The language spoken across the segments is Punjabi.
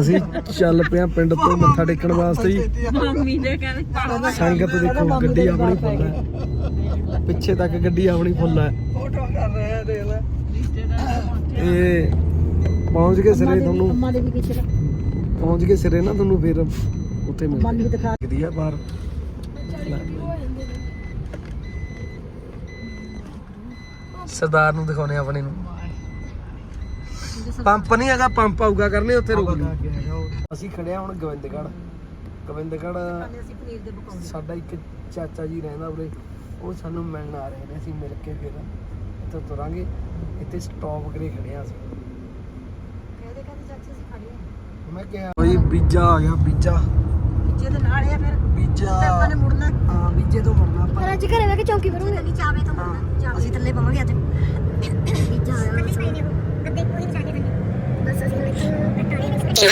ਅਸੀਂ ਚੱਲ ਪਿਆ ਪਿੰਡ ਤੋਂ ਮੱਥਾ ਟੇਕਣ ਵਾਸਤੇ ਜੀ। ਮੰਮੀ ਦੇ ਕਹਿੰਦੇ ਸੰਗਤ ਦੇਖੋ ਗੱਡੀ ਆਪਣੀ ਫੁੱਲ ਹੈ। ਪਿੱਛੇ ਤੱਕ ਗੱਡੀ ਆਪਣੀ ਫੁੱਲ ਹੈ। ਫੋਟੋ ਕਰ ਰਹੇ ਆ ਦੇਖ ਲੈ। ਇਹ ਪਹੁੰਚ ਗਏ ਸਿਰੇ ਤੁਹਾਨੂੰ। ਅੰਮਾ ਦੇ ਵੀ ਕਿਚਰ ਪਹੁੰਚ ਗਏ ਸਿਰੇ ਨਾ ਤੁਹਾਨੂੰ ਫਿਰ ਉੱਥੇ ਮਿਲਦੇ ਵੀ ਦਿਖਾ ਲੱਗਦੀ ਆ ਬਾਹਰ ਸਰਦਾਰ ਨੂੰ ਦਿਖਾਉਣੇ ਆਪਣੇ ਨੂੰ। ਪੰਪ ਨਹੀਂ ਹੈਗਾ ਪੰਪ ਆਊਗਾ ਕਰਨੇ ਉੱਥੇ ਰੁਕ ਲਈ ਅਸੀਂ ਖੜੇ ਆ ਹੁਣ ਅਸੀਂ ਪਨੀਰ ਦੇ ਪਕੌੜੇ ਸਾਡਾ ਇੱਕ ਚਾਚਾ ਜੀ ਰਹਿੰਦਾ ਉਰੇ। ਉਹ ਸਾਨੂੰ ਮਿਲਣ ਆ ਰਹੇ ਨੇ ਅਸੀਂ ਮਿਲ ਕੇ ਫਿਰ ਇੱਥੋਂ ਤੁਰਾਂਗੇ। ਇੱਥੇ ਸਟਾਪ ਕਰੇ ਖੜੇ ਆ ਅਸੀਂ। ਕਹਿੰਦੇ ਕਹਿੰਦੇ ਚਾਚੀ ਅਸੀਂ ਖੜੇ ਆ ਮੈਂ ਕਿਹਾ ਕੋਈ ਬੀਜਾ ਆ ਗਿਆ ਬੀਜਾ। ਵਿੱਚੇ ਦੇ ਨਾਲ ਆ ਫਿਰ। ਬੀਜਾ। ਤੇ ਆਪਾਂ ਨੇ ਮੁੜਨਾ। ਹਾਂ ਬੀਜੇ ਤੋਂ ਮੁੜਨਾ ਆਪਾਂ। ਪਰ ਅੱਜ ਘਰੇ ਵੇ ਕੇ ਚੌਂਕੀ ਫਿਰੂਗੇ ਨਹੀਂ ਚਾਵੇ ਤੋਂ ਮੁੜਨਾ। ਅਸੀਂ ਥੱਲੇ ਪਵਾਂਗੇ ਅੱਜ। ਪੀਜ਼ਾ ਆਇਆ ਇਹ ਆ ਗਈ।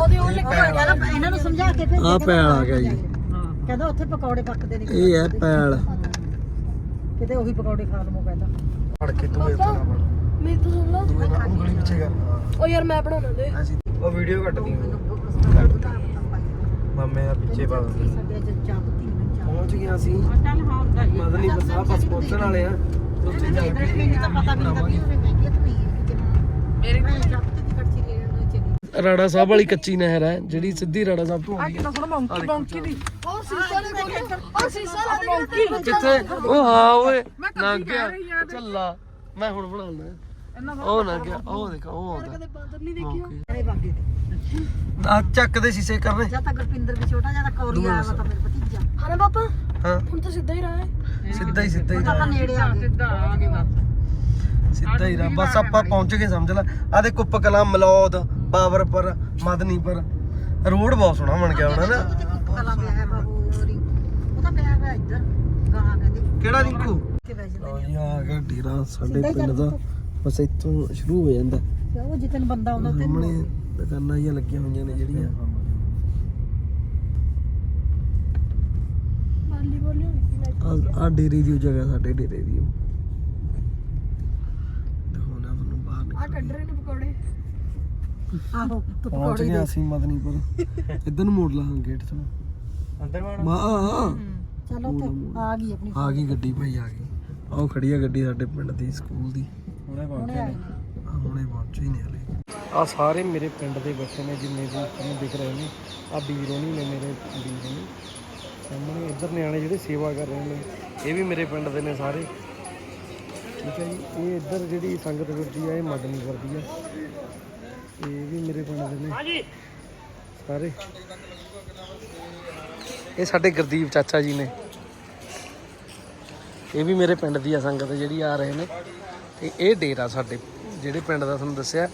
ਉਹਦੇ ਉਹ ਲਿਖਿਆ ਇਹਨਾਂ ਨੂੰ ਸਮਝਾ ਕੇ ਫਿਰ ਆ ਪੈਲ ਆ ਗਿਆ ਜੀ। ਕਹਿੰਦਾ ਉੱਥੇ ਪਕੌੜੇ ਪੱਕਦੇ ਨੇ। ਇਹ ਹੈ ਪੈਲ ਕਿਤੇ ਉਹੀ ਪਕੌੜੇ ਖਾ ਲਵੋ ਕਹਿੰਦਾ ਫੜ ਕੇ ਤੂੰ ਫੜ ਮੇਰੀ ਤੋਂ ਸੁਣ ਉਂਗਲੀ ਪਿੱਛੇ ਕਰ। ਉਹ ਯਾਰ ਮੈਂ ਬਣਾਉਣਾ ਦੇ। ਉਹ ਵੀਡੀਓ ਕੱਟਦੀ ਮਾਮੇ ਦਾ ਪਿੱਛੇ ਪਾ ਦਿੰਦੇ। ਪਹੁੰਚ ਗਏ ਅਸੀਂ ਚੱਲ ਹਾਂ ਹੁੰਦਾ ਹੀ ਮਦਨੀ ਬਸਾ ਬਸ ਪਹੁੰਚਣ ਵਾਲੇ ਆ। ਤੇ ਉੱਥੇ ਜਾ ਕੇ ਮੈਨੂੰ ਤਾਂ ਪਤਾ ਵੀ ਨਹੀਂ ਲੱਗੀ ਉਹਨੇ ਮਹਿੰਗੀ ਤਾਂ ਪਈ ਹੈ ਮੇਰੇ ਮੈਂ ਚਾਹ ਪੱਤੀ ਦੀ ਕੜਛੀ ਲੈ ਲੈਣਾ ਚਲੀ। ਰਾੜਾ ਸਾਹਿਬ ਵਾਲੀ ਕੱਚੀ ਨਹਿਰ ਹੈ ਜਿਹੜੀ ਸਿੱਧੀ ਰਾੜਾ ਸਾਹਿਬ ਤੋਂ ਆ ਆਉਂਦੀ ਕਿੰਨਾ ਸੋਹਣਾ ਮੌਂਕੀ ਮੌਂਕੀ ਦੀ। ਉਹ ਸੀਸਾ ਦੇ ਕੋਲ। ਉਹ ਸੀਸਾ ਲਾ ਦੇ ਮੌਂਕੀ ਹੈ ਕਿੱਥੇ ਉਹ ਹਾਂ ਓਏ ਨਾ ਗਿਆ। ਚੱਲਾ ਮੈਂ ਹੁਣ ਬਣਾਉਣਾ ਉਹ ਨਾ ਗਿਆ ਉਹ ਦੇਖ ਉਹ ਆਉਂਦਾ ਬਾਦਰ ਨਹੀਂ ਮੌਕੇ। ਅਰੇ ਬਾਗੇ ਆ ਚੱਕ ਦੇ ਸ਼ੀਸ਼ੇ ਕਰਨੇ। ਜਾਂ ਤਾਂ ਗੁਰਪਿੰਦਰ ਵੀ ਛੋਟਾ ਜਿਹਾ ਤਾਂ ਕੌਰੀ ਆਇਆ ਵਾ ਤਾਂ ਮੇਰੇ ਭਤੀਜਾ। ਹਾਂ ਪਾਪਾ ਹਾਂ। ਹੁਣ ਤਾਂ ਸਿੱਧਾ ਹੀ ਰਹਾ ਹੈ। ਸਿੱਧਾ ਹੀ ਸਿੱਧਾ ਹੀ ਆਪਾਂ ਨੇੜੇ ਆ ਗਏ। ਸਿੱਧਾ ਆ ਗਏ ਬਸ। ਸਿੱਧਾ ਹੀ ਰਾ ਬਸ ਆਪਾਂ ਪਹੁੰਚ ਗਏ ਸਮਝ ਲੈ। ਆ ਦੇ ਕੁੱਪ ਕਲਾਂ ਮਲੌਦ ਬਾਬਰਪੁਰ ਮਦਨੀਪੁਰ। ਰੋਡ ਬਹੁਤ ਸੋਹਣਾ ਬਣ ਗਿਆ ਹੁਣ ਨਾ। ਤੇ ਕੁੱਪ ਕਲਾ ਪਿਆ ਹੈ ਬਾਬੂ ਹੋਰੀ। ਉਹ ਤਾਂ ਪਿਆ ਹੋਇਆ ਇੱਧਰ ਗਾਹਾਂ ਕਹਿੰਦੇ। ਕਿਹੜਾ ਰਿੰਕੂ? ਆ ਗਿਆ ਡੇਰਾ ਸਾਡੇ ਪਿੰਡ ਦਾ। ਬਸ ਇੱਥੋਂ ਸ਼ੁਰੂ ਹੋ ਜਾਂਦਾ। ਉਹ ਜਿੱਦਨ ਬੰਦਾ ਆਉਂਦਾ ਤੇ ਸਾਹਮਣੇ ਦੁਕਾਨਾਂ ਜਿਹੀਆਂ ਲੱਗੀਆਂ ਹੋਈਆਂ ਨੇ ਜਿਹੜੀਆਂ। ਬਾਲੀ ਬੋਲਿਓ ਆ ਆ ਡੇਰੇ ਦੀ ਉਹ ਜਗ੍ਹਾ ਸਾਡੇ ਡੇਰੇ ਦੀ ਉਹ। ਦਿਖਾਉਣਾ ਤੁਹਾਨੂੰ ਬਾਹਰ ਆ ਨਿਕਲ ਕੱਢ ਰਹੇ ਨੇ ਪਕੌੜੇ। ਆਹੋ ਤੂੰ ਪਹੁੰਚ ਪਕੌੜੇ ਗਏ ਅਸੀਂ ਮਦਨੀਪੁਰ। ਇੱਧਰ ਨੂੰ ਮੋੜ ਲਾਂ ਗੇਟ ਤੋਂ। ਅੰਦਰ ਮਾ ਆ ਆ ਚਲੋ ਤੇ ਆ ਗਈ ਆਪਣੀ ਆ ਗਈ ਗੱਡੀ ਭਾਈ ਆ ਗਈ। ਆਹ ਖੜੀ ਆ ਗੱਡੀ ਸਾਡੇ ਪਿੰਡ ਦੀ ਸਕੂਲ ਦੀ। ਹੁਣੇ ਹੁਣੇ ਆਏ ਆ ਹੁਣੇ ਪਹੁੰਚੇ ਹੀ ਨੇ ਹਲੇ। ਆ ਸਾਰੇ ਮੇਰੇ ਪਿੰਡ ਦੇ ਬੱਚੇ ਨੇ ਜਿੰਨੇ ਵੀ ਤੁਹਾਨੂੰ ਦਿਖ ਰਹੇ ਨੇ। ਆ ਵੀਰ ਹੋਣੀ ਨੇ ਮੇਰੇ ਵੀਰ ਨੇ ਸਾਹਮਣੇ ਇੱਧਰ ਨਿਆਣੇ ਜਿਹੜੇ ਸੇਵਾ ਕਰ ਰਹੇ ਨੇ ਇਹ ਵੀ ਮੇਰੇ ਪਿੰਡ ਦੇ ਨੇ ਸਾਰੇ। ਠੀਕ ਹੈ ਜੀ ਇਹ ਇੱਧਰ ਜਿਹੜੀ ਸੰਗਤ ਫਿਰਦੀ ਆ ਇਹ ਮਦਨੀ ਕਰਦੀ ਆ। ਇਹ ਵੀ ਮੇਰੇ ਪਿੰਡ ਦੇ ਨੇ। ਹਾਂਜੀ। ਸਾਰੇ। ਇਹ ਸਾਡੇ ਗੁਰਦੀਪ ਚਾਚਾ ਜੀ ਨੇ। ਇਹ ਵੀ ਮੇਰੇ ਪਿੰਡ ਦੀ ਆ ਸੰਗਤ ਜਿਹੜੀ ਆ ਰਹੇ ਨੇ। ਤੇ ਇਹ ਡੇਰਾ ਸਾਡੇ, ਜਿਹੜੇ ਪਿੰਡ ਦਾ ਤੁਹਾਨੂੰ ਦੱਸਿਆ,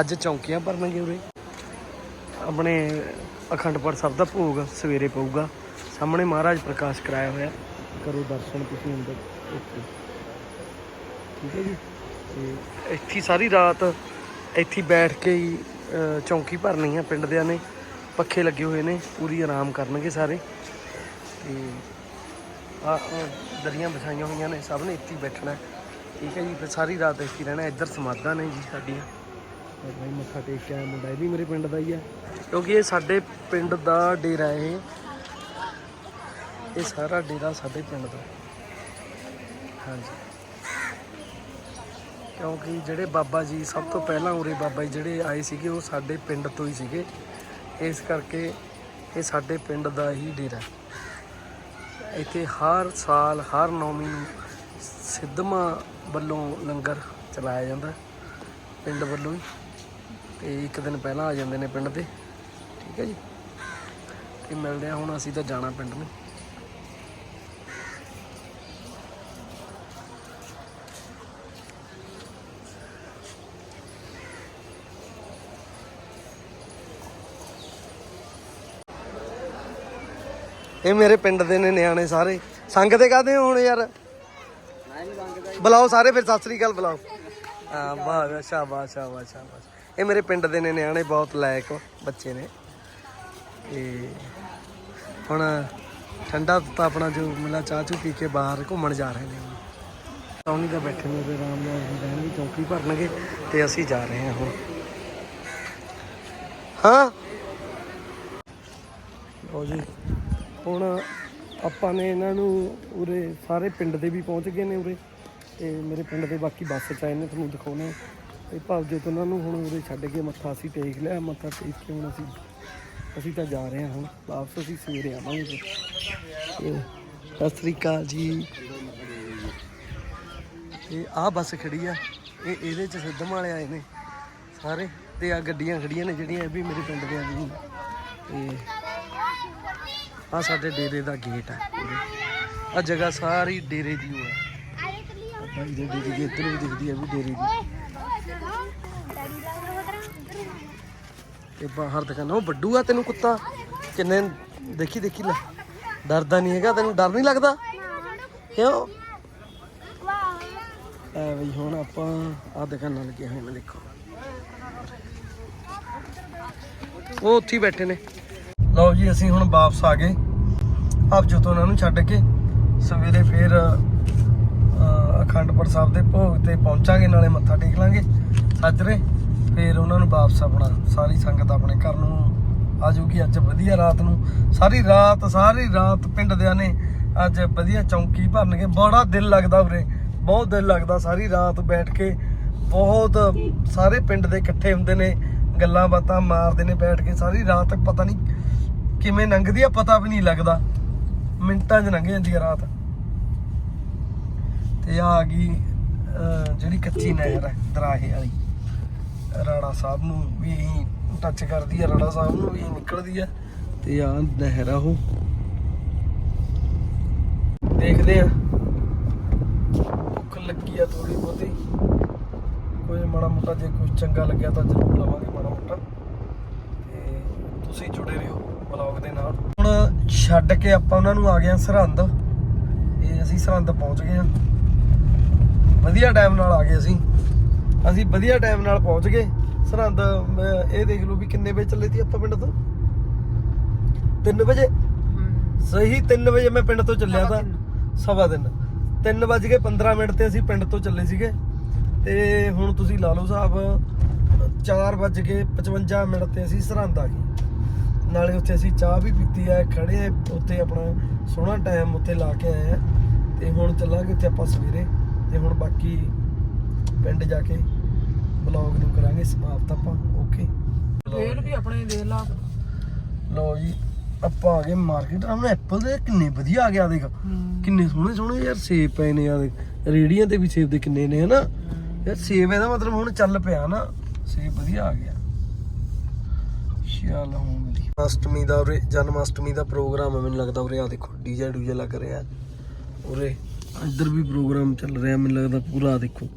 ਅੱਜ ਚੌਂਕੀਆਂ ਭਰਨਗੇ ਉਰੇ। ਆਪਣੇ ਅਖੰਡ ਪਾਠ ਸਾਹਿਬ ਦਾ ਭੋਗ ਸਵੇਰੇ ਪਊਗਾ। ਸਾਹਮਣੇ ਮਹਾਰਾਜ ਪ੍ਰਕਾਸ਼ ਕਰਾਇਆ ਹੋਇਆ। ਕਰੋ ਦਰਸ਼ਨ ਤੁਸੀਂ ਅੰਦਰ। ਓਕੇ। ਠੀਕ ਹੈ ਜੀ? ਤੇ ਇੱਥੇ ਸਾਰੀ ਰਾਤ ਇੱਥੇ ਬੈਠ ਕੇ ਹੀ ਚੌਂਕੀ ਭਰਨੀ ਆ ਪਿੰਡ ਦਿਆਂ ਨੇ। ਪੱਖੇ ਲੱਗੇ ਹੋਏ ਨੇ, ਪੂਰੀ ਆਰਾਮ ਕਰਨਗੇ ਸਾਰੇ। ਤੇ ਆ ਦਰੀਆਂ ਵਿਛਾਈਆਂ ਹੋਈਆਂ ਨੇ, ਸਭ ਨੇ ਇੱਥੇ ਬੈਠਣਾ। ਠੀਕ ਹੈ ਜੀ ਫਿਰ ਸਾਰੀ ਰਾਤ ਇੱਥੇ ਹੀ ਰਹਿਣਾ ਇੱਧਰ ਸਮਾਧਾਂ ਨੇ ਜੀ ਸਾਡੀਆਂ। ਤੇ ਭਾਈ ਮੱਥਾ ਟੇਕ ਕੇ ਆਇਆ ਮੁੰਡਾ ਇਹ ਵੀ ਮੇਰੇ ਪਿੰਡ ਦਾ ਹੀ ਆ ਕਿਉਂਕਿ ਇਹ ਸਾਡੇ ਪਿੰਡ ਦਾ ਡੇਰਾ ਹੈ ਇਹ। ਇਹ ਸਾਰਾ ਡੇਰਾ ਸਾਡੇ ਪਿੰਡ ਦਾ। ਹਾਂਜੀ। ਕਿਉਂਕਿ ਜਿਹੜੇ ਬਾਬਾ ਜੀ ਸਭ ਤੋਂ ਪਹਿਲਾਂ ਉਰੇ ਬਾਬਾ ਜੀ ਜਿਹੜੇ ਆਏ ਸੀਗੇ ਉਹ ਸਾਡੇ ਪਿੰਡ ਤੋਂ ਹੀ ਸੀਗੇ। ਇਸ ਕਰਕੇ ਇਹ ਸਾਡੇ ਪਿੰਡ ਦਾ ਹੀ ਡੇਰਾ ਇੱਥੇ ਹਰ ਸਾਲ ਹਰ ਨੌਵੀਂ ਨੂੰ ਸਿੱਧਵਾਂ ਵੱਲੋਂ ਲੰਗਰ ਚਲਾਇਆ ਜਾਂਦਾ ਪਿੰਡ ਵੱਲੋਂ ਹੀ। ਤੇ ਇੱਕ ਦਿਨ ਪਹਿਲਾਂ ਆ ਜਾਂਦੇ ਨੇ ਪਿੰਡ ਦੇ ਠੀਕ ਹੈ ਜੀ? ਤੇ ਮਿਲਦੇ ਆ ਹੁਣ, ਅਸੀਂ ਤਾਂ ਜਾਣਾ ਪਿੰਡ ਨੂੰ। ਇਹ ਮੇਰੇ ਪਿੰਡ ਦੇ ਨੇ ਨਿਆਣੇ ਸਾਰੇ। ਸੰਗ ਤੇ ਕਾਦੇ ਹੁਣ ਯਾਰ? ਬੁਲਾਓ ਸਾਰੇ ਫਿਰ ਸਤਿ ਸ੍ਰੀ ਅਕਾਲ ਬੁਲਾਓ। ਹਾਂ, ਵਾਹ ਸ਼ਾਬਾਸ਼ ਸ਼ਾਬਾਸ਼ ਸ਼ਾਬਾਸ਼। ਇਹ ਮੇਰੇ ਪਿੰਡ ਦੇ ਨੇ ਨਿਆਣੇ, ਬਹੁਤ ਲਾਇਕ ਬੱਚੇ ਨੇ। ਤੇ ਹੁਣ ਠੰਡਾ ਤਾਂ ਆਪਣਾ ਜੋ ਮਿਲਾ ਚਾਹ ਚੂ ਪੀ ਕੇ ਬਾਹਰ ਘੁੰਮਣ ਜਾ ਰਹੇ ਨੇ। ਟੌਨੀ ਦਾ ਬੈਠੇ ਨੇ ਤੇ ਆਰਾਮ ਨਾਲ ਅਸੀਂ ਰਹਿਣਗੇ ਚੌਕੀ ਭਰਨਗੇ ਤੇ ਅਸੀਂ ਜਾ ਰਹੇ ਹਾਂ ਹੁਣ। ਹਾਂ? ਲਓ ਜੀ, ਹੁਣ ਆਪਾਂ ਨੇ ਇਹਨਾਂ ਨੂੰ ਉਰੇ ਸਾਰੇ ਪਿੰਡ ਦੇ ਵੀ ਪਹੁੰਚ ਗਏ ਨੇ ਉਰੇ। ਤੇ ਮੇਰੇ ਪਿੰਡ ਦੇ ਬਾਕੀ ਬੱਸ ਚ ਆਏ ਨੇ ਤੁਹਾਨੂੰ ਦਿਖਾਉਣੇ ਤੇ ਭਾਵ ਜੇ ਉਹਨਾਂ ਨੂੰ ਹੁਣ ਉਰੇ ਛੱਡ ਕੇ ਮੱਥਾ ਅਸੀਂ ਟੇਕ ਲਿਆ, ਮੱਥਾ ਟੇਕ ਕੇ ਹੁਣ ਅਸੀਂ ਅਸੀਂ ਤਾਂ ਜਾ ਰਹੇ ਹਾਂ ਹੁਣ। ਵਾਪਸ ਅਸੀਂ ਸਵੇਰੇ ਆਵਾਂਗੇ। ਸਤਿ ਸ੍ਰੀ ਅਕਾਲ ਜੀ। ਇਹ ਆਹ ਬੱਸ ਖੜੀ ਆ। ਇਹ ਇਹਦੇ ਚ ਸਿੱਧਮ ਵਾਲੇ ਆਏ ਨੇ ਸਾਰੇ। ਤੇ ਆ ਗੱਡੀਆਂ ਖੜੀਆਂ ਨੇ ਜਿਹੜੀਆਂ ਇਹ ਵੀ ਮੇਰੇ ਪਿੰਡ ਦੇ ਆ ਜੀ ਤੇ ਆ ਸਾਡੇ ਡੇਰੇ ਦਾ ਗੇਟ ਆ। ਆ ਜਗ੍ਹਾ ਸਾਰੀ ਡੇਰੇ ਦੀ ਓ ਹੈ ਭਾਈ ਦੇ ਡੇਰੇ ਦੀ ਇੱਧਰ ਵੀ ਦਿਖਦੀ ਆ ਵੀ ਡੇਰੇ ਦੀ। ਤੇ ਬਾਹਰ ਦੁਕਾਨਾਂ ਉਹ ਵੱਡੂ ਆ ਤੈਨੂੰ ਕੁੱਤਾ। ਕਿੰਨੇ ਦੇਖੀ ਦੇਖੀ ਲੈ। ਡਰਦਾ ਨਹੀਂ ਹੈਗਾ, ਤੈਨੂੰ ਡਰ ਨਹੀਂ ਲੱਗਦਾ? ਕਿਉਂ? ਐ ਬਈ ਹੁਣ ਆਪਾਂ ਆ ਦੁਕਾਨਾਂ ਲੱਗੇ ਹੋਏ ਨੇ, ਦੇਖੋ। ਉਹ ਉੱਥੇ ਬੈਠੇ ਨੇ। ਲਓ ਜੀ, ਅਸੀਂ ਹੁਣ ਵਾਪਸ ਆ ਗਏ। ਆਪ ਜੋ ਉਹਨਾਂ ਨੂੰ ਛੱਡ ਕੇ ਸਵੇਰੇ ਫੇਰ ਅਖੰਡਪੁਰ ਸਾਹਿਬ ਦੇ ਭੋਗ ਤੇ ਪਹੁੰਚਾਂਗੇ, ਨਾਲੇ ਮੱਥਾ ਟੇਕ ਲਾਂਗੇ। ਸੱਜਰੇ, ਫਿਰ ਉਹਨਾਂ ਨੂੰ ਵਾਪਸ ਆਪਣਾ ਸਾਰੀ ਸੰਗਤ ਆਪਣੇ ਘਰ ਨੂੰ ਆ ਜੂਗੀ ਅੱਜ ਵਧੀਆ ਰਾਤ ਨੂੰ ਸਾਰੀ ਰਾਤ ਸਾਰੀ ਰਾਤ ਪਿੰਡ ਦਿਆਂ ਨੇ ਅੱਜ ਵਧੀਆ ਚੌਂਕੀ ਭਰਨਗੇ। ਬੜਾ ਦਿਲ ਲੱਗਦਾ ਵੀਰੇ ਬਹੁਤ ਦਿਲ ਲੱਗਦਾ ਸਾਰੀ ਰਾਤ ਬੈਠ ਕੇ। ਬਹੁਤ ਸਾਰੇ ਪਿੰਡ ਦੇ ਇਕੱਠੇ ਹੁੰਦੇ ਨੇ, ਗੱਲਾਂ ਬਾਤਾਂ ਮਾਰਦੇ ਨੇ ਬੈਠ ਕੇ। ਸਾਰੀ ਰਾਤ ਤੱਕ ਪਤਾ ਨਹੀਂ ਕਿਵੇਂ ਲੰਘਦੀ ਆ, ਪਤਾ ਵੀ ਨਹੀਂ ਲੱਗਦਾ। ਮਿੰਟਾਂ 'ਚ ਲੰਘ ਜਾਂਦੀ ਆ ਰਾਤ। ਤੇ ਆ ਗਈ ਜਿਹੜੀ ਕੱਚੀ ਨਹਿਰ ਹੈ, ਦਰਾਹੇ ਵਾਲੀ। ਰਾਣਾ ਸਾਹਿਬ ਨੂੰ ਵੀ ਇਹੀ ਟੱਚ ਕਰਦੀ ਆ ਰਾਣਾ ਸਾਹਿਬ ਨੂੰ ਵੀ ਨਿਕਲਦੀ ਆ ਤੇ ਆ ਨਹਿਰ ਆ ਉਹ। ਦੇਖਦੇ ਆ ਭੁੱਖ ਲੱਗੀ ਆ ਥੋੜੀ ਬਹੁਤੀ। ਕੋਈ ਮਾੜਾ ਮੋਟਾ ਜੇ ਕੁਝ ਚੰਗਾ ਲੱਗਿਆ ਤਾਂ ਜ਼ਰੂਰ ਲਵਾਂਗੇ ਮਾੜਾ ਮੋਟਾ। ਤੇ ਤੁਸੀਂ ਜੁੜੇ ਰਹੋ ਬਲੌਗ ਦੇ ਨਾਲ। ਹੁਣ ਛੱਡ ਕੇ ਆਪਾਂ ਉਹਨਾਂ ਨੂੰ ਆ ਗਏ ਆ ਸਰਹੰਦ। ਇਹ ਅਸੀਂ ਸਰਹੰਦ ਪਹੁੰਚ ਗਏ ਆ ਵਧੀਆ ਟਾਈਮ ਨਾਲ ਆ ਗਏ ਅਸੀਂ। ਅਸੀਂ ਵਧੀਆ ਟਾਈਮ ਨਾਲ ਪਹੁੰਚ ਗਏ। ਸਰਹੰਦ ਇਹ ਦੇਖ ਲਓ ਵੀ ਕਿੰਨੇ ਵਜੇ ਚੱਲੇ ਸੀ ਆਪਾਂ ਪਿੰਡ ਤੋਂ? 3 ਵਜੇ? ਸਹੀ 3 ਵਜੇ ਮੈਂ ਪਿੰਡ ਤੋਂ ਚੱਲਿਆ ਤਾਂ। ਸਵਾ ਦਿਨ 3 ਵਜ ਕੇ 15 ਮਿੰਟ ਤੇ ਅਸੀਂ ਪਿੰਡ ਤੋਂ ਚੱਲੇ ਸੀਗੇ। ਤੇ ਹੁਣ ਤੁਸੀਂ ਲਾ ਲਓ ਹਿਸਾਬ 4 ਵਜ ਕੇ 55 ਮਿੰਟ ਤੇ ਅਸੀਂ ਸਰਹੰਦ ਆ ਗਏ। ਨਾਲੇ ਉੱਥੇ ਅਸੀਂ ਚਾਹ ਵੀ ਪੀਤੀ ਆ ਖੜੇ ਉੱਥੇ ਆਪਣਾ ਸੋਹਣਾ ਟਾਈਮ ਉੱਥੇ ਲਾ ਕੇ ਆਏ ਆ ਤੇ ਹੁਣ ਚੱਲਾਂਗੇ ਉੱਥੇ ਆਪਾਂ ਸਵੇਰੇ। ਤੇ ਹੁਣ ਬਾਕੀ ਪਿੰਡ ਜਾ ਕੇ ਬਲੌਗ ਨੂੰ ਕਰਾਂਗੇ ਸਮਾਪਤ ਆਪਾਂ ਓਕੇ ਫੇਰ ਵੀ ਆਪਣੇ ਦੇਖ ਲਾ। ਲਓ ਜੀ ਆਪਾਂ ਆ ਗਏ ਮਾਰਕੀਟ ਆਹ ਐਪਲ ਦੇ ਕਿੰਨੇ ਵਧੀਆ ਆ ਗਿਆ ਦੇਖ। ਕਿੰਨੇ ਸੋਹਣੇ ਸੋਹਣੇ ਯਾਰ ਸੇਬ ਪਏ ਨੇ ਯਾਰ ਰੇੜੀਆਂ ਤੇ ਵੀ ਸੇਬ ਦੇ ਕਿੰਨੇ ਨੇ ਹਨਾ? ਯਾਰ ਸੇਬ ਇਹਦਾ ਮਤਲਬ ਹੁਣ ਚੱਲ ਪਿਆ ਨਾ ਸੇਬ ਵਧੀਆ ਆ ਗਿਆ। ਚੱਲ ਹੁਣ ਵਧੀਆ ਅਸ਼ਟਮੀ ਦਾ ਉਰੇ ਜਨਮ ਅਸ਼ਟਮੀ ਦਾ ਪ੍ਰੋਗਰਾਮ ਹੈ ਮੈਨੂੰ ਲੱਗਦਾ ਉਰੇ ਆ ਦੇਖੋ ਡੀਜੇ ਡੂਜੇ ਲੱਗ ਰਿਹਾ। ਉਰੇ। ਇੱਧਰ ਵੀ ਪ੍ਰੋਗਰਾਮ ਚੱਲ ਰਿਹਾ, ਮੈਨੂੰ ਲੱਗਦਾ ਪੂਰਾ ਦੇਖੋ।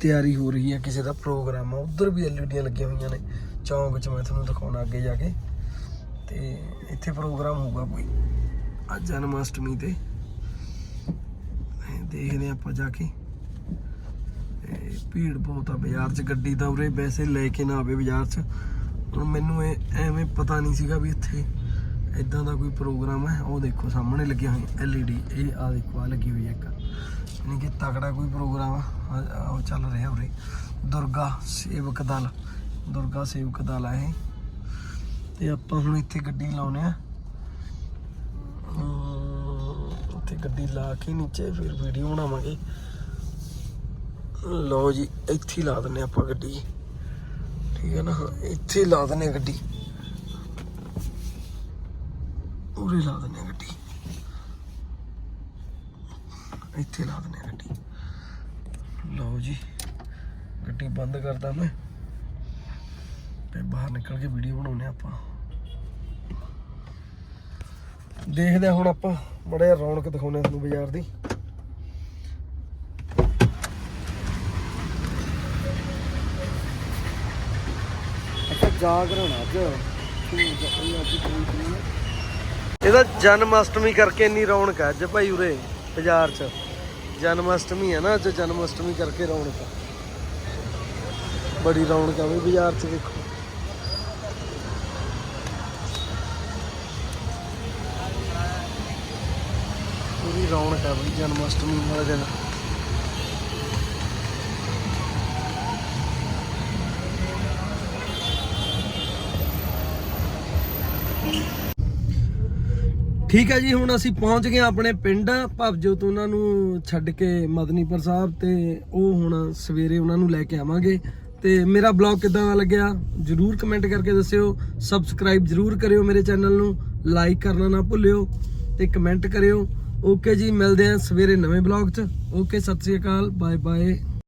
ਤਿਆਰੀ ਹੋ ਰਹੀ ਹੈ ਕਿਸੇ ਦਾ ਪ੍ਰੋਗਰਾਮ ਆ। ਉਧਰ ਵੀ ਐਲਈਡੀਆਂ ਲੱਗੀਆਂ ਹੋਈਆਂ ਨੇ, ਚੌਂਕ 'ਚ ਮੈਂ ਤੁਹਾਨੂੰ ਦਿਖਾਉਣਾ ਅੱਗੇ ਜਾ ਕੇ। ਤੇ ਇੱਥੇ ਪ੍ਰੋਗਰਾਮ ਹੋਊਗਾ ਕੋਈ, ਅੱਜ ਜਨਮ ਅਸ਼ਟਮੀ ਤੇ ਦੇਖਦੇ ਹਾਂ ਆਪਾਂ ਜਾ ਕੇ। ਇਹ ਭੀੜ ਬਹੁਤ ਆ ਬਾਜ਼ਾਰ 'ਚ, ਗੱਡੀ ਤਾਂ ਉਰੇ ਵੈਸੇ ਲੈ ਕੇ ਨਾ ਆਵੇ ਬਾਜ਼ਾਰ 'ਚ। ਹੁਣ ਮੈਨੂੰ ਇਹ ਐਵੇਂ ਪਤਾ ਨਹੀਂ ਸੀਗਾ ਵੀ ਇੱਥੇ ਇਦਾਂ ਦਾ ਕੋਈ ਪ੍ਰੋਗਰਾਮ ਹੈ? ਉਹ ਦੇਖੋ ਸਾਹਮਣੇ ਲੱਗਿਆ ਹੋਇਆ ਐਲਈਡੀ ਇਹ ਆ ਦੇਖੋ ਆ ਲੱਗੀ ਹੋਈ ਹੈ ਇੱਕ। ਯਾਨੀ ਕਿ ਤਕੜਾ ਕੋਈ ਪ੍ਰੋਗਰਾਮ ਆ। ਉਹ ਚੱਲ ਰਿਹਾ ਉਰੇ। ਦੁਰਗਾ ਸੇਵਕ ਦਲ। ਦੁਰਗਾ ਸੇਵਕ ਦਲ ਆ ਇਹ। ਤੇ ਆਪਾਂ ਹੁਣ ਇੱਥੇ ਗੱਡੀ ਲਾਉਨੇ ਆ। ਉੱਥੇ ਗੱਡੀ ਲਾ ਕੇ ਨੀਚੇ ਫਿਰ ਵੀਡੀਓ ਬਣਾਵਾਂਗੇ। ਲਓ ਜੀ ਇੱਥੇ ਹੀ ਲਾ ਦਿੰਨੇ ਆਪਾਂ ਗੱਡੀ। ਠੀਕ ਹੈ ਨਾ? ਹਾਂ, ਇੱਥੇ ਹੀ ਲਾ ਦਿੰਨੇ ਗੱਡੀ। ਉਰੇ ਲਾ ਦਿੰਨੇ ਗੱਡੀ। ਇੱਥੇ ਲਾ ਦਿੰਨੇ ਗੱਡੀ। ਲਓ ਜੀ, ਗੱਡੀ ਬੰਦ ਕਰਦਾ ਮੈਂ। ਤੇ ਬਾਹਰ ਨਿਕਲ ਕੇ ਵੀਡੀਓ ਬਣਾਉਨੇ ਆਪਾਂ। ਦੇਖਦੇ ਹਾਂ ਹੁਣ ਆਪਾਂ ਬੜੇ ਰੌਣਕ ਦਿਖਾਉਨੇ ਆ ਤੁਹਾਨੂੰ ਬਾਜ਼ਾਰ ਦੀ। ਅੱਛਾ, ਜਾਗਰਣ ਅੱਜ। ਇਹਦਾ ਜਨਮ ਅਸ਼ਟਮੀ ਕਰਕੇ ਇੰਨੀ ਰੌਣਕ ਹੈ ਅੱਜ ਭਾਈ ਉਰੇ, ਬਾਜ਼ਾਰ 'ਚ। ਜਨਮ ਅਸ਼ਟਮੀ ਹੈ ਨਾ ਅੱਜ ਜਨਮ ਅਸ਼ਟਮੀ ਕਰਕੇ ਰੌਣਕ ਹੈ ਬੜੀ ਰੌਣਕ ਆ ਵੀ ਬਾਜ਼ਾਰ 'ਚ ਦੇਖੋ ਪੂਰੀ ਰੌਣਕ ਆ ਬਈ ਜਨਮ ਅਸ਼ਟਮੀ ਵਾਲੇ ਦਿਨ। ਠੀਕ ਹੈ ਜੀ, ਹੁਣ ਅਸੀਂ ਪਹੁੰਚ ਗਏ ਹਾਂ ਆਪਣੇ ਪਿੰਡ। ਭਵਜੋਤ ਉਹਨਾਂ ਨੂੰ ਛੱਡ ਕੇ ਮਦਨੀਪੁਰ ਸਾਹਿਬ ਤੇ ਉਹ ਹੁਣ ਸਵੇਰੇ ਉਹਨਾਂ ਨੂੰ ਲੈ ਕੇ ਆਵਾਂਗੇ। ਤੇ ਮੇਰਾ ਬਲੌਗ ਕਿਦਾਂ ਦਾ ਲੱਗਿਆ, ਜਰੂਰ ਕਮੈਂਟ ਕਰਕੇ ਦੱਸਿਓ। ਸਬਸਕ੍ਰਾਈਬ ਜਰੂਰ ਕਰਿਓ ਮੇਰੇ ਚੈਨਲ ਨੂੰ। ਲਾਈਕ ਕਰਨਾ ਨਾ ਭੁੱਲਿਓ ਤੇ ਕਮੈਂਟ ਕਰਿਓ। ਓਕੇ ਜੀ, ਮਿਲਦੇ ਹਾਂ ਸਵੇਰੇ ਨਵੇਂ ਬਲੌਗ 'ਚ। ਓਕੇ ਸਤਿ ਸ੍ਰੀ ਅਕਾਲ ਬਾਏ ਬਾਏ